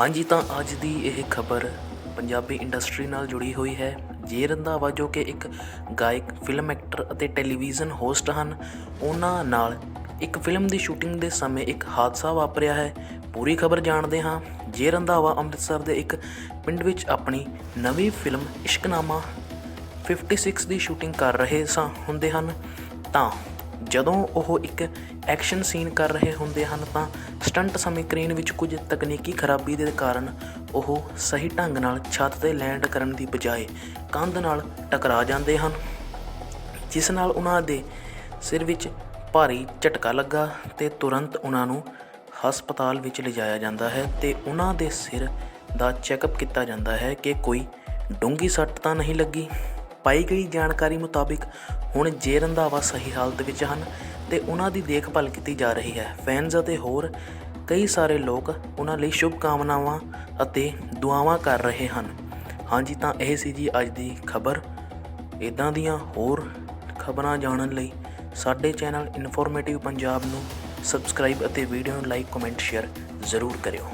ਹਾਂਜੀ, ਤਾਂ ਅੱਜ ਦੀ ਇਹ ਖਬਰ ਪੰਜਾਬੀ ਇੰਡਸਟਰੀ ਨਾਲ ਜੁੜੀ ਹੋਈ ਹੈ। ਜੇ ਰੰਧਾਵਾ ਜੋ ਕਿ ਇੱਕ ਗਾਇਕ, ਫਿਲਮ ਐਕਟਰ ਅਤੇ ਟੈਲੀਵਿਜ਼ਨ ਹੋਸਟ ਹਨ, ਉਹਨਾਂ ਨਾਲ ਇੱਕ ਫਿਲਮ ਦੀ ਸ਼ੂਟਿੰਗ ਦੇ ਸਮੇਂ ਇੱਕ ਹਾਦਸਾ ਵਾਪਰਿਆ ਹੈ। ਪੂਰੀ ਖਬਰ ਜਾਣਦੇ ਹਾਂ। ਜੇ ਰੰਧਾਵਾ ਅੰਮ੍ਰਿਤਸਰ ਦੇ ਇੱਕ ਪਿੰਡ ਵਿੱਚ ਆਪਣੀ ਨਵੀਂ ਫਿਲਮ ਇਸ਼ਕਨਾਮਾ 56 ਦੀ ਸ਼ੂਟਿੰਗ ਕਰ ਰਹੇ ਸਾਂ ਹੁੰਦੇ ਹਨ। ਤਾਂ ਜਦੋਂ ਉਹ ਇੱਕ ਐਕਸ਼ਨ ਸੀਨ ਕਰ ਰਹੇ ਹੁੰਦੇ ਹਨ ਤਾਂ ਸਟੰਟ ਸਮੇਂ ਕ੍ਰੇਨ ਵਿੱਚ ਕੁਝ ਤਕਨੀਕੀ ਖਰਾਬੀ ਦੇ ਕਾਰਨ ਉਹ ਸਹੀ ਢੰਗ ਨਾਲ ਛੱਤ ਤੇ ਲੈਂਡ ਕਰਨ ਦੀ ਬਜਾਏ ਕੰਧ ਨਾਲ ਟਕਰਾ ਜਾਂਦੇ ਹਨ, ਜਿਸ ਨਾਲ ਉਹਨਾਂ ਦੇ ਸਿਰ ਵਿੱਚ ਭਾਰੀ ਝਟਕਾ ਲੱਗਾ ਤੇ ਤੁਰੰਤ ਉਹਨਾਂ ਨੂੰ ਹਸਪਤਾਲ ਵਿੱਚ ਲਿਜਾਇਆ ਜਾਂਦਾ ਹੈ ਤੇ ਉਹਨਾਂ ਦੇ ਸਿਰ ਦਾ ਚੈੱਕਅਪ ਕੀਤਾ ਜਾਂਦਾ ਹੈ ਕਿ ਕੋਈ ਡੂੰਗੀ ਸੱਟ ਤਾਂ ਨਹੀਂ ਲੱਗੀ। ਪਾਈ ਗਈ ਜਾਣਕਾਰੀ ਮੁਤਾਬਿਕ ਹੁਣ ਜੇ ਰੰਧਾਵਾ ਸਹੀ ਹਾਲਤ ਵਿੱਚ ਹਨ ਤੇ ਉਹਨਾਂ ਦੀ ਦੇਖਭਾਲ ਕੀਤੀ ਜਾ ਰਹੀ ਹੈ। ਫੈਨਸ ਅਤੇ ਹੋਰ ਕਈ ਸਾਰੇ ਲੋਕ ਉਹਨਾਂ ਲਈ ਸ਼ੁਭ ਕਾਮਨਾਵਾਂ ਅਤੇ ਦੁਆਵਾਂ ਕਰ ਰਹੇ ਹਨ। ਹਾਂਜੀ, ਤਾਂ ਇਹ ਸੀ ਜੀ ਅੱਜ ਦੀ ਖਬਰ। ਇਦਾਂ ਦੀਆਂ ਹੋਰ ਖਬਰਾਂ ਜਾਣਨ ਲਈ ਸਾਡੇ ਚੈਨਲ ਇਨਫੋਰਮੇਟਿਵ ਪੰਜਾਬ ਨੂੰ ਸਬਸਕ੍ਰਾਈਬ ਅਤੇ ਵੀਡੀਓ ਨੂੰ ਲਾਈਕ ਕਮੈਂਟ ਸ਼ੇਅਰ ਜ਼ਰੂਰ ਕਰਿਓ।